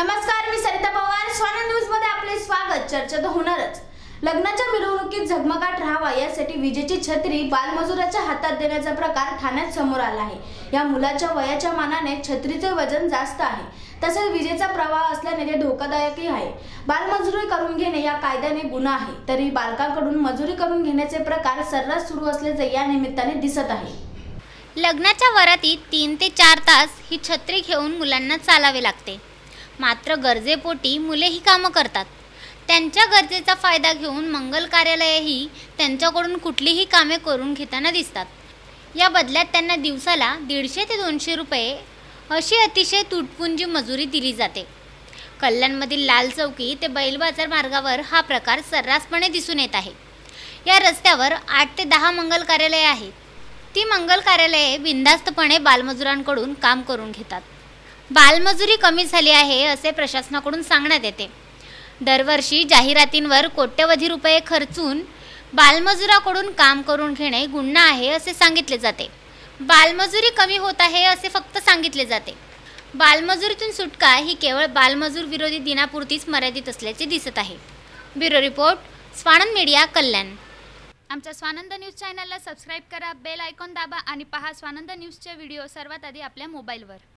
नमस्कार मी सरिता पवार. स्वाना न्यूजमध्ये आपले स्वागत. चर्चा तर होणारच. लग्नाच्या मिरवणुकीत झगमगाट राहावा यासाठी विजेची छत्री बालमजुराच्या हातात देण्याचा प्रकार ठाण्यात समोर आला आहे. या मुलाच्या वयाच्या मानाने छत्रीचे वजन जास्त आहे. तसेच विजेचा प्रवाह असल्याने ते धोकादायकही आहे. बालमजुरी करून घेणे या कायद्याने गुन्हा आहे. तरी बालकांकडून मजुरी करून घेण्याचे प्रकार सर्रास सुरू असल्याचे या निमित्ताने दिसत आहे. लग्नाच्या वरातीत तीन ते चार तास ही छत्री घेऊन मुलांना चालावे लागते. मात्र गरजेपोटी मुले ही कामं करतात. त्यांच्या गरजेचा फायदा घेऊन मंगल कार्यालयही त्यांच्याकडून कुठलीही कामे करून घेताना दिसतात. या बदल्यात त्यांना दिवसाला दीडशे ते दोनशे रुपये अशी अतिशय तुटपुंजी मजुरी दिली जाते. कल्याणमधील लाल चौकी ते बैल बाजार मार्गावर हा प्रकार सर्रासपणे दिसून येत आहे. या रस्त्यावर आठ ते दहा मंगल कार्यालये आहेत. ती मंगल कार्यालये बिनधास्तपणे बालमजुरांकडून काम करून घेतात. बालमजुरी कमी झाली आहे असे प्रशासनाकडून सांगण्यात येते. दरवर्षी जाहिरातींवर कोट्यवधी रुपये खर्चून बालमजुराकडून काम करून घेणे गुन्हा आहे असे सांगितले जाते. बालमजुरी कमी होत आहे असे फक्त सांगितले जाते. बालमजुरीतून सुटका ही केवळ बालमजूर विरोधी दिनापुरतीच मर्यादित असल्याचे दिसत आहे. Bureau report Swanand media Kalyan. आमच्या स्वानंद न्यूज चॅनलला सबस्क्राईब करा बेल आयकॉन दाबा आणि पहा स्वानंद न्यूजचे व्हिडिओ सर्वात आधी आपल्या मोबाईलवर.